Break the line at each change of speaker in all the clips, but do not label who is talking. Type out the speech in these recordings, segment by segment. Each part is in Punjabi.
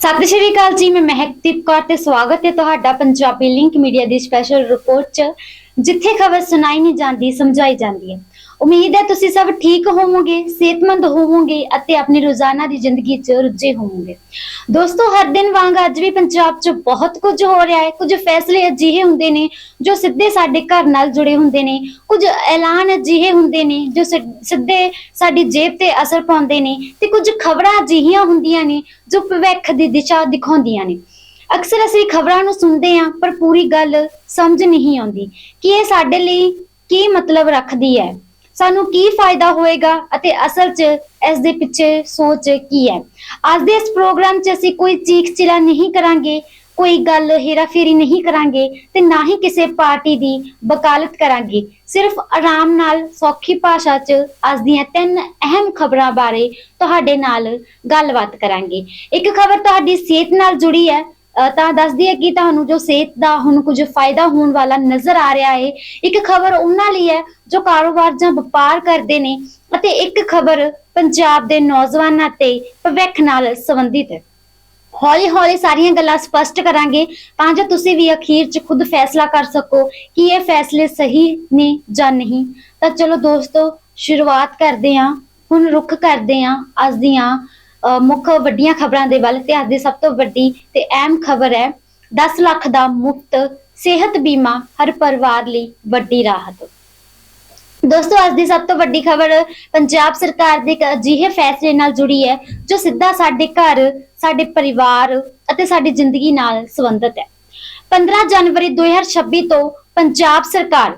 ਸਤਿ ਸ਼੍ਰੀ ਅਕਾਲ ਜੀ, ਮੈਂ ਮਹਿਕਦੀਪ ਕੌਰ ਤੇ ਸਵਾਗਤ ਹੈ ਤੁਹਾਡਾ ਪੰਜਾਬੀ ਲਿੰਕ ਮੀਡੀਆ ਦੀ ਸਪੈਸ਼ਲ ਰਿਪੋਰਟ 'ਚ, ਜਿੱਥੇ ਖਬਰ ਸੁਣਾਈ ਨਹੀਂ ਜਾਂਦੀ, ਸਮਝਾਈ ਜਾਂਦੀ ਹੈ। ਉਮੀਦ ਹੈ ਤੁਸੀਂ ਸਭ ਠੀਕ ਹੋਵੋਗੇ, ਸਿਹਤਮੰਦ ਹੋਵੋਗੇ ਅਤੇ ਆਪਣੀ ਰੋਜ਼ਾਨਾ ਦੀ ਜ਼ਿੰਦਗੀ 'ਚ ਰੁੱਝੇ ਹੋਵੋਗੇ। ਦੋਸਤੋ, ਹਰ ਦਿਨ ਵਾਂਗ ਅੱਜ ਵੀ ਪੰਜਾਬ 'ਚ ਬਹੁਤ ਕੁਝ ਹੋ ਰਿਹਾ ਹੈ। ਕੁਝ ਫੈਸਲੇ ਅਜਿਹੇ ਹੁੰਦੇ ਨੇ ਜੋ ਸਿੱਧੇ ਸਾਡੇ ਘਰ ਨਾਲ ਜੁੜੇ ਹੁੰਦੇ ਨੇ। ਕੁਝ ਐਲਾਨ ਅਜਿਹੇ ਹੁੰਦੇ ਨੇ ਜੋ ਸਿੱਧੇ ਸਾਡੀ ਜੇਬ ਤੇ ਅਸਰ ਪਾਉਂਦੇ ਨੇ ਤੇ ਕੁਝ ਖਬਰਾਂ ਅਜਿਹੀਆਂ ਹੁੰਦੀਆਂ ਨੇ ਜੋ ਭਵਿੱਖ ਦੀ ਦਿਸ਼ਾ ਦਿਖਾਉਂਦੀਆਂ ਨੇ। ਅਕਸਰ ਅਸੀਂ ਖਬਰਾਂ ਨੂੰ ਸੁਣਦੇ ਹਾਂ, ਪਰ ਪੂਰੀ ਗੱਲ ਸਮਝ ਨਹੀਂ ਆਉਂਦੀ। ਕਿ ਇਹ ਸਾਡੇ ਲਈ ਕੀ ਮਤਲਬ ਰੱਖਦੀ ਹੈ? ਸਾਨੂੰ ਕੀ ਫਾਇਦਾ ਹੋਏਗਾ ਅਤੇ ਅਸਲ 'ਚ ਇਸ ਦੇ ਪਿੱਛੇ ਸੋਚ ਕੀ ਹੈ? ਅੱਜ ਦੇ ਇਸ ਪ੍ਰੋਗਰਾਮ 'ਚ ਅਸੀਂ ਕੋਈ ਚੀਖ ਚਿਲਾ ਨਹੀਂ ਕਰਾਂਗੇ, ਕੋਈ ਗੱਲ ਹੇਰਾਫੇਰੀ ਨਹੀਂ ਕਰਾਂਗੇ ਤੇ ਨਾ ਹੀ ਕਿਸੇ ਪਾਰਟੀ ਦੀ ਵਕਾਲਤ ਕਰਾਂਗੇ। ਸਿਰਫ ਆਰਾਮ ਨਾਲ ਸੌਖੀ ਭਾਸ਼ਾ 'ਚ ਅੱਜ ਦੀਆਂ ਤਿੰਨ ਅਹਿਮ ਖਬਰਾਂ ਬਾਰੇ ਤੁਹਾਡੇ ਨਾਲ ਗੱਲਬਾਤ ਕਰਾਂਗੇ। ਇੱਕ ਖਬਰ ਤੁਹਾਡੀ ਸਿਹਤ ਨਾਲ ਜੁੜੀ ਹੈ ਤਾਂ ਦੱਸਦੀ ਹੈ ਕਿ ਤੁਹਾਨੂੰ ਜੋ ਸਿਹਤ ਦਾ ਹੁਣ ਕੁਝ ਫਾਇਦਾ ਹੋਣ ਵਾਲਾ ਨਜ਼ਰ ਆ ਰਿਹਾ ਹੈ ਇੱਕ ਖਬਰ ਉਹਨਾਂ ਲਈ ਹੈ ਜੋ ਕਾਰੋਬਾਰ ਜਾਂ ਵਪਾਰ ਕਰਦੇ ਨੇ ਅਤੇ ਇੱਕ ਖਬਰ ਪੰਜਾਬ ਦੇ ਨੌਜਵਾਨਾਂ ਤੇ ਭਵਿੱਖ ਨਾਲ ਸੰਬੰਧਿਤ। ਹੈ ਹੌਲੀ ਹੌਲੀ ਸਾਰੀਆਂ ਗੱਲਾਂ ਸਪਸ਼ਟ ਕਰਾਂਗੇ ਤਾਂ ਜੋ ਤੁਸੀਂ ਵੀ ਅਖੀਰ 'ਚ ਖੁਦ ਫੈਸਲਾ ਕਰ ਸਕੋ ਕਿ ਇਹ ਫੈਸਲੇ ਸਹੀ ਨੇ ਜਾਂ ਨਹੀਂ। ਤਾਂ ਚਲੋ ਦੋਸਤੋ, ਸ਼ੁਰੂਆਤ ਕਰਦੇ ਹਾਂ, ਹੁਣ ਰੁੱਖ ਕਰਦੇ ਹਾਂ, ਅੱਜ ਦੀਆਂ ਮੁੱਖ ਵੱਡੀਆਂ ਖਬਰਾਂ ਦੇ ਵੱਲ ਤੇ ਅੱਜ ਦੀ ਸਭ ਤੋਂ ਵੱਡੀ ਤੇ ਅਹਿਮ ਖਬਰ ਹੈ 10 ਲੱਖ ਦਾ ਮੁਫਤ ਸਿਹਤ ਬੀਮਾ ਹਰ ਪਰਿਵਾਰ ਲਈ ਵੱਡੀ ਰਾਹਤ। ਦੋਸਤੋ, ਅੱਜ ਦੀ ਸਭ ਤੋਂ ਵੱਡੀ ਖਬਰ ਪੰਜਾਬ ਸਰਕਾਰ ਦੇ ਅਜਿਹੇ ਫੈਸਲੇ ਨਾਲ ਜੁੜੀ ਹੈ, ਜੋ ਸਿੱਧਾ ਸਾਡੇ ਘਰ, ਸਾਡੇ ਪਰਿਵਾਰ ਅਤੇ ਸਾਡੀ ਜ਼ਿੰਦਗੀ ਨਾਲ ਸੰਬੰਧਿਤ ਹੈ। 15 ਜਨਵਰੀ 2026 ਤੋਂ ਪੰਜਾਬ ਸਰਕਾਰ,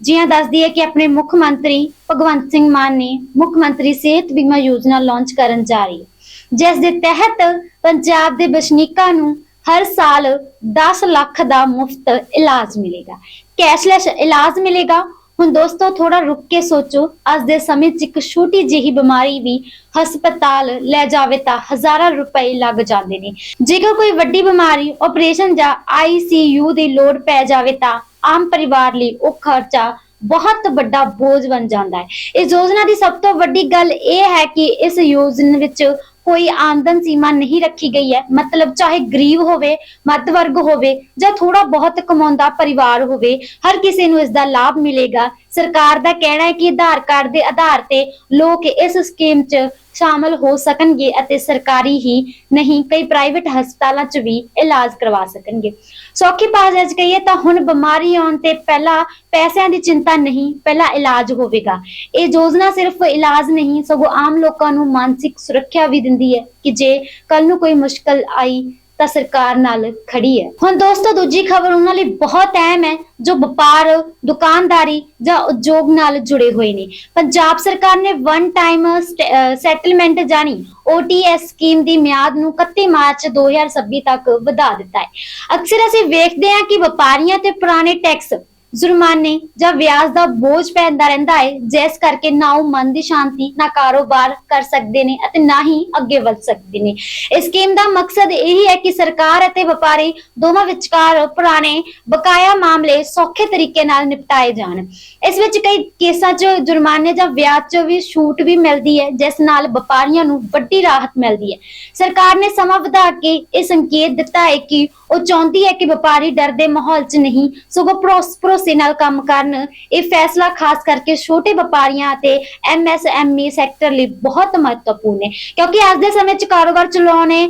ਜਿਹਾਂ ਦੱਸਦੀ ਹੈ ਕਿ ਆਪਣੇ ਮੁੱਖ ਮੰਤਰੀ ਭਗਵੰਤ ਸਿੰਘ ਮਾਨ ਨੇ ਮੁੱਖ ਮੰਤਰੀ ਸਿਹਤ ਬੀਮਾ ਯੋਜਨਾ ਲਾਂਚ ਕਰਨ ਜਾ ਰਹੀ ਹੈ। ਜਿਸ ਦੇ ਤਹਿਤ ਪੰਜਾਬ ਦੇ ਵਸਨੀਕਾਂ ਨੂੰ ਹਰ ਸਾਲ 10 ਲੱਖ ਦਾ ਮੁਫਤ ਇਲਾਜ ਮਿਲੇਗਾ। ਕੈਸ਼ਲੈਸ ਇਲਾਜ ਮਿਲੇਗਾ। ਹੁਣ ਦੋਸਤੋ ਥੋੜਾ ਰੁਕ ਕੇ ਸੋਚੋ, ਅੱਜ ਦੇ ਸਮੇਂ 'ਚ ਇੱਕ ਛੋਟੀ ਜਿਹੀ ਬਿਮਾਰੀ ਵੀ ਹਸਪਤਾਲ ਲੈ ਜਾਵੇ ਤਾਂ ਹਜ਼ਾਰਾਂ ਰੁਪਏ ਲੱਗ ਜਾਂਦੇ ਨੇ। ਜੇਕਰ ਕੋਈ ਵੱਡੀ ਬਿਮਾਰੀ ਆਪਰੇਸ਼ਨ ਜਾਂ ਆਈਸੀਯੂ ਦੀ ਲੋੜ ਪੈ ਜਾਵੇ ਤਾਂ ਆਮ ਪਰਿਵਾਰ ਲਈ ਉਹ ਖਰਚਾ ਬਹੁਤ ਵੱਡਾ ਬੋਝ ਬਣ ਜਾਂਦਾ ਹੈ। ਇਸ ਯੋਜਨਾ ਦੀ ਸਭ ਤੋਂ ਵੱਡੀ ਗੱਲ ਇਹ ਹੈ ਕਿ ਇਸ ਯੋਜਨਾ ਵਿੱਚ ਕੋਈ ਆਮਦਨ ਸੀਮਾ ਨਹੀਂ ਰੱਖੀ ਗਈ ਹੈ। ਮਤਲਬ ਚਾਹੇ ਗਰੀਬ ਹੋਵੇ ਮੱਧ ਵਰਗ ਹੋਵੇ ਜਾਂ ਥੋੜਾ ਬਹੁਤ ਕਮਾਉਂਦਾ ਪਰਿਵਾਰ ਹੋਵੇ, ਹਰ ਕਿਸੇ ਨੂੰ ਇਸ ਦਾ ਲਾਭ ਮਿਲੇਗਾ। ਸਰਕਾਰ ਦਾ ਕਹਿਣਾ ਹੈ ਕਿ ਆਧਾਰ ਕਾਰਡ ਦੇ ਆਧਾਰ ਤੇ ਲੋਕ ਇਸ ਸਕੀਮ 'ਚ ਸ਼ਾਮਲ ਹੋ ਸਕਣਗੇ ਅਤੇ ਸਰਕਾਰੀ ਹੀ ਨਹੀਂ, ਕਈ ਪ੍ਰਾਈਵੇਟ ਹਸਪਤਾਲਾਂ 'ਚ ਵੀ ਇਲਾਜ ਕਰਵਾ ਸਕਣਗੇ। ਸੌਖੀ ਭਾਸ਼ਾ 'ਚ ਕਹੀਏ ਤਾਂ ਹੁਣ ਬਿਮਾਰੀ ਆਉਣ ਤੇ ਪਹਿਲਾਂ ਪੈਸਿਆਂ ਦੀ ਚਿੰਤਾ ਨਹੀਂ, ਪਹਿਲਾਂ ਇਲਾਜ ਹੋਵੇਗਾ। ਇਹ ਯੋਜਨਾ ਸਿਰਫ ਇਲਾਜ ਨਹੀਂ, ਸਗੋਂ ਆਮ ਲੋਕਾਂ ਨੂੰ ਮਾਨਸਿਕ ਸੁਰੱਖਿਆ ਵੀ ਦਿੰਦੀ ਹੈ ਕਿ ਜੇ ਕੱਲ ਨੂੰ ਕੋਈ ਮੁਸ਼ਕਲ ਆਈ ਤਾਂ ਸਰਕਾਰ ਨਾਲ ਖੜੀ ਹੈ। ਹੁਣ ਦੋਸਤੋ, ਦੂਜੀ ਖਬਰ ਉਹਨਾਂ ਲਈ ਬਹੁਤ ਅਹਿਮ ਹੈ, ਜੋ ਵਪਾਰ, ਦੁਕਾਨਦਾਰੀ ਜਾਂ ਉਦਯੋਗ ਨਾਲ ਜੁੜੇ ਹੋਏ ਨੇ। ਪੰਜਾਬ ਸਰਕਾਰ ਨੇ ਵਨ ਟਾਈਮ ਸੈਟਲਮੈਂਟ ਜਾਣੀ OTS ਸਕੀਮ ਦੀ ਮਿਆਦ ਨੂੰ 31 ਮਾਰਚ 2026 ਤੱਕ ਵਧਾ ਦਿੱਤਾ ਹੈ। ਅਕਸਰ ਅਸੀਂ ਵੇਖਦੇ ਹਾਂ ਕਿ ਵਪਾਰੀਆਂ ਤੇ ਪੁਰਾਣੇ ਟੈਕਸ ਜੁਰਮਾਨੇ ਜਾਂ ਵਿਆਜ ਦਾ ਬੋਝ ਪੈਂਦਾ ਰਹਿੰਦਾ ਹੈ, ਜਿਸ ਕਰਕੇ ਨਾ ਉਹ ਮਨ ਦੀ ਸ਼ਾਂਤੀ, ਨਾ ਕਾਰੋਬਾਰ ਕਰ ਸਕਦੇ ਨੇ ਅਤੇ ਨਾ ਹੀ ਅੱਗੇ ਵਧ ਸਕਦੇ ਨੇ। ਇਸ ਸਕੀਮ ਦਾ ਮਕਸਦ ਇਹ ਹੈ ਕਿ ਸਰਕਾਰ ਅਤੇ ਵਪਾਰੀ ਦੋਵਾਂ ਵਿਚਕਾਰ ਪੁਰਾਣੇ ਬਕਾਇਆ ਮਾਮਲੇ ਸੌਖੇ ਤਰੀਕੇ ਨਾਲ ਨਿਪਟਾਏ ਜਾਣ। ਇਸ ਵਿੱਚ ਕਈ ਕੇਸਾਂ 'ਚ ਜੁਰਮਾਨੇ ਜਾਂ ਵਿਆਜ 'ਚ ਵੀ ਛੂਟ ਵੀ ਮਿਲਦੀ ਹੈ, ਜਿਸ ਨਾਲ ਵਪਾਰੀਆਂ ਨੂੰ ਵੱਡੀ ਰਾਹਤ ਮਿਲਦੀ ਹੈ। ਸਰਕਾਰ ਨੇ ਸਮਾਂ ਵਧਾ ਕੇ ਇਹ ਸੰਕੇਤ ਦਿੱਤਾ ਹੈ ਕਿ ਉਹ ਚਾਹੁੰਦੀ ਹੈ ਕਿ ਵਪਾਰੀ ਡਰ ਦੇ ਮਾਹੌਲ 'ਚ ਨਹੀਂ, ਸਗੋਂ ਭਰੋਸ- ਭਰੋਸੇ ਨਾਲ ਕੰਮ ਕਰਨ। ਇਹ ਫੈਸਲਾ ਖਾਸ ਕਰਕੇ ਛੋਟੇ ਵਪਾਰੀਆਂ ਅਤੇ ਐਮਐਸਐਮਈ ਸੈਕਟਰ ਲਈ ਬਹੁਤ ਮਹੱਤਵਪੂਰਨ ਹੈ। ਕਿਉਂਕਿ ਅੱਜ ਦੇ ਸਮੇਂ 'ਚ ਕਾਰੋਬਾਰ ਚਲਾਉਣੇ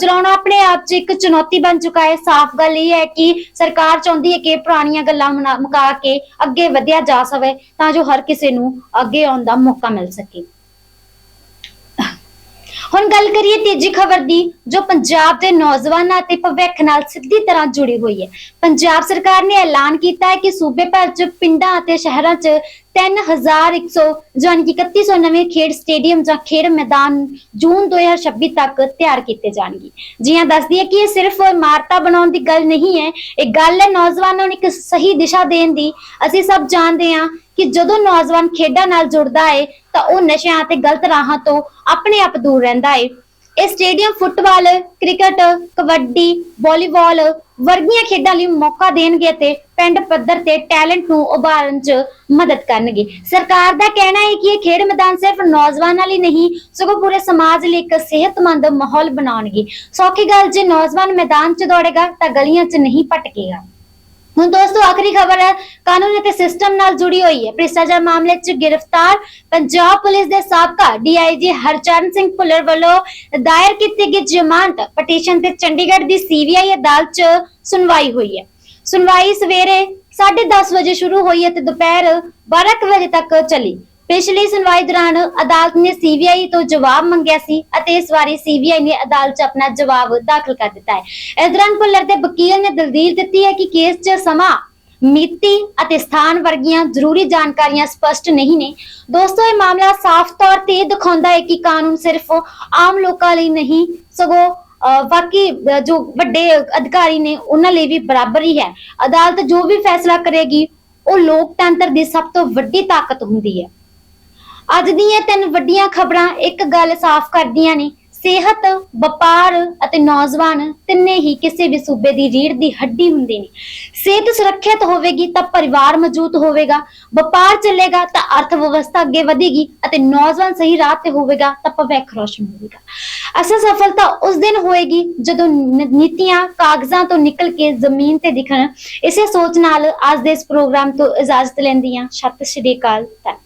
ਚਲਾਉਣਾ ਆਪਣੇ ਆਪ 'ਚ ਇੱਕ ਚੁਣੌਤੀ ਬਣ ਚੁੱਕਾ ਹੈ। ਸਾਫ਼ ਗੱਲ ਇਹ ਹੈ ਕਿ ਸਰਕਾਰ ਚਾਹੁੰਦੀ ਹੈ ਕਿ ਪੁਰਾਣੀਆਂ ਗੱਲਾਂ ਮੁਨਾ- ਮੁਕਾ ਕੇ ਅੱਗੇ ਵਧਿਆ ਜਾ ਸਕੇ, ਤਾਂ ਜੋ ਹਰ ਕਿਸੇ ਨੂੰ ਅੱਗੇ ਆਉਣ ਦਾ ਮੌਕਾ ਮਿਲ ਸਕੇ। ਹੁਣ ਗੱਲ ਕਰੀਏ ਤੀਜੀ ਖਬਰ ਦੀ, ਜੋ ਪੰਜਾਬ ਦੇ ਨੌਜਵਾਨਾਂ ਅਤੇ ਭਵਿੱਖ ਨਾਲ ਸਿੱਧੀ ਤਰ੍ਹਾਂ ਜੁੜੀ ਹੋਈ ਹੈ। ਪੰਜਾਬ ਸਰਕਾਰ ਨੇ ਐਲਾਨ ਕੀਤਾ ਹੈ ਕਿ ਸੂਬੇ ਭਰ 'ਚ ਪਿੰਡਾਂ ਅਤੇ ਸ਼ਹਿਰਾਂ 'ਚ 3100 ਜਾਣੀ ਕਿ 3100 ਨਵੇਂ ਖੇਡ ਸਟੇਡੀਅਮ ਜਾਂ ਖੇਡ ਮੈਦਾਨ ਜੂਨ 2026 ਤੱਕ ਤਿਆਰ ਕੀਤੇ ਜਾਣਗੇ। ਜੀ ਹਾਂ ਦੱਸਦੀ ਹੈ ਕਿ ਇਹ ਸਿਰਫ ਇਮਾਰਤਾਂ ਬਣਾਉਣ ਦੀ ਗੱਲ ਨਹੀਂ ਹੈ, ਇਹ ਗੱਲ ਹੈ ਨੌਜਵਾਨਾਂ ਨੂੰ ਇੱਕ ਸਹੀ ਦਿਸ਼ਾ ਦੇਣ ਦੀ। ਅਸੀਂ ਸਭ ਜਾਣਦੇ ਹਾਂ ਕਿ ਜਦੋਂ ਨੌਜਵਾਨ ਖੇਡਾਂ ਨਾਲ ਜੁੜਦਾ ਹੈ ਤਾਂ ਉਹ ਨਸ਼ਿਆਂ ਅਤੇ ਗਲਤ ਰਾਹਾਂ ਤੋਂ ਆਪਣੇ ਆਪ ਦੂਰ ਰਹਿੰਦਾ ਹੈ ਇਹ stadium football, cricket, kabaddi, volleyball ਵਰਗੀਆਂ ਖੇਡਾਂ ਲਈ ਮੌਕਾ ਦੇਣਗੇ ਤੇ ਪਿੰਡ ਪੱਧਰ ਤੇ ਟੈਲੈਂਟ ਨੂੰ ਉਭਾਰਨ 'ਚ ਮਦਦ ਕਰਨਗੇ। ਸਰਕਾਰ ਦਾ ਕਹਿਣਾ ਹੈ ਕਿ ਇਹ ਖੇਡ ਮੈਦਾਨ ਸਿਰਫ ਨੌਜਵਾਨਾਂ ਲਈ ਨਹੀਂ, ਸਗੋਂ ਪੂਰੇ ਸਮਾਜ ਲਈ ਇੱਕ ਸਿਹਤਮੰਦ ਮਾਹੌਲ ਬਣਾਉਣਗੇ। ਸੌਖੀ ਗੱਲ ਜੇ ਨੌਜਵਾਨ ਮੈਦਾਨ 'ਚ ਦੌੜੇਗਾ, ਤਾਂ ਗਲੀਆਂ 'ਚ ਨਹੀਂ ਭਟਕੇਗਾ। ਹੁਣ ਦੋਸਤੋ, ਆਖਰੀ ਖਬਰ ਹੈ, ਕਾਨੂੰਨ ਅਤੇ ਸਿਸਟਮ ਨਾਲ ਜੁੜੀ ਹੋਈ ਹੈ। ਭ੍ਰਿਸ਼ਟਾਚਾਰ ਮਾਮਲੇ 'ਚ ਗ੍ਰਿਫਤਾਰ ਪੰਜਾਬ ਪੁਲਿਸ ਦੇ ਸਾਬਕਾ ਡੀਆਈਜੀ ਹਰਚਰਨ ਸਿੰਘ ਭੁੱਲਰ ਵੱਲੋਂ ਦਾਇਰ ਕੀਤੀ ਗਈ ਜ਼ਮਾਨਤ ਪਟੀਸ਼ਨ ਤੇ ਚੰਡੀਗੜ੍ਹ ਦੀ ਸੀਬੀਆਈ ਅਦਾਲਤ 'ਚ ਸੁਣਵਾਈ ਹੋਈ ਹੈ। ਸੁਣਵਾਈ ਸਵੇਰੇ 10:30 ਵਜੇ ਸ਼ੁਰੂ ਹੋਈ ਅਤੇ ਦੁਪਹਿਰ 12 ਵਜੇ ਤੱਕ ਚੱਲੀ। ਪਿਛਲੀ ਸੁਣਵਾਈ ਦੌਰਾਨ ਅਦਾਲਤ ਨੇ ਸੀਬੀਆਈ ਤੋਂ ਜਵਾਬ ਮੰਗਿਆ ਸੀ ਅਤੇ ਇਸ ਵਾਰੀ ਸੀਬੀਆਈ ਨੇ ਅਦਾਲਤ 'ਚ ਆਪਣਾ ਜਵਾਬ ਦਾਖਲ ਕਰ ਦਿੱਤਾ ਹੈ। ਇਸ ਦੌਰਾਨ ਭੁੱਲਰ ਦੇ ਵਕੀਲ ਨੇ ਦਲਦੀਲ ਦਿੱਤੀ ਹੈ ਕਿ ਕੇਸ 'ਚ ਸਮਾਂ ਮਿਤੀ ਅਤੇ ਸਥਾਨ ਵਰਗੀਆਂ ਜ਼ਰੂਰੀ ਜਾਣਕਾਰੀਆਂ ਸਪਸ਼ਟ ਨਹੀਂ ਨੇ। ਦੋਸਤੋ ਇਹ ਮਾਮਲਾ ਸਾਫ਼ ਤੌਰ ਤੇ ਇਹ ਦਿਖਾਉਂਦਾ ਹੈ ਕਿ ਕਾਨੂੰਨ ਸਿਰਫ ਆਮ ਲੋਕਾਂ ਲਈ ਨਹੀਂ ਸਗੋਂ ਅਹ, ਬਾਕੀ ਜੋ ਵੱਡੇ ਅਧਿਕਾਰੀ ਨੇ ਉਹਨਾਂ ਲਈ ਵੀ ਬਰਾਬਰ ਹੀ ਹੈ। ਅਦਾਲਤ ਜੋ ਵੀ ਫੈਸਲਾ ਕਰੇਗੀ ਉਹ ਲੋਕਤੰਤਰ ਦੀ ਸਭ ਤੋਂ ਵੱਡੀ ਤਾਕਤ ਹੁੰਦੀ ਹੈ। ਅੱਜ ਦੀਆਂ ਤਿੰਨ ਵੱਡੀਆਂ ਖਬਰਾਂ ਇੱਕ ਗੱਲ ਸਾਫ਼ ਕਰਦੀਆਂ ਨੇ। ਸਿਹਤ, ਵਪਾਰ ਅਤੇ ਨੌਜਵਾਨ ਤਿੰਨੇ ਹੀ ਕਿਸੇ ਵੀ ਸੂਬੇ ਦੀ ਰੀੜ ਦੀ ਹੱਡੀ ਹੁੰਦੇ ਨੇ। ਸਿਹਤ ਸੁਰੱਖਿਅਤ ਹੋਵੇਗੀ ਤਾਂ ਪਰਿਵਾਰ ਮਜ਼ਬੂਤ ਹੋਵੇਗਾ। ਵਪਾਰ ਚੱਲੇਗਾ ਤਾਂ ਅਰਥ ਵਿਵਸਥਾ ਅੱਗੇ ਵਧੇਗੀ ਅਤੇ ਨੌਜਵਾਨ ਸਹੀ ਰਾਹ ਤੇ ਹੋਵੇਗਾ ਤਾਂ ਭਵਿੱਖ ਰੋਸ਼ਨ ਹੋਵੇਗਾ। ਅਸਲ ਸਫਲਤਾ ਉਸ ਦਿਨ ਹੋਏਗੀ ਜਦੋਂ ਨੀਤੀਆਂ ਕਾਗਜ਼ਾਂ ਤੋਂ ਨਿਕਲ ਕੇ ਜ਼ਮੀਨ ਤੇ ਦਿਖਣ। ਇਸੇ ਸੋਚ ਨਾਲ ਅੱਜ ਦੇ ਇਸ ਪ੍ਰੋਗਰਾਮ ਤੋਂ ਇਜਾਜ਼ਤ ਲੈਂਦੀ ਹਾਂ। ਸਤਿ ਸ਼੍ਰੀ ਅਕਾਲ, ਧੰਨਵਾਦ।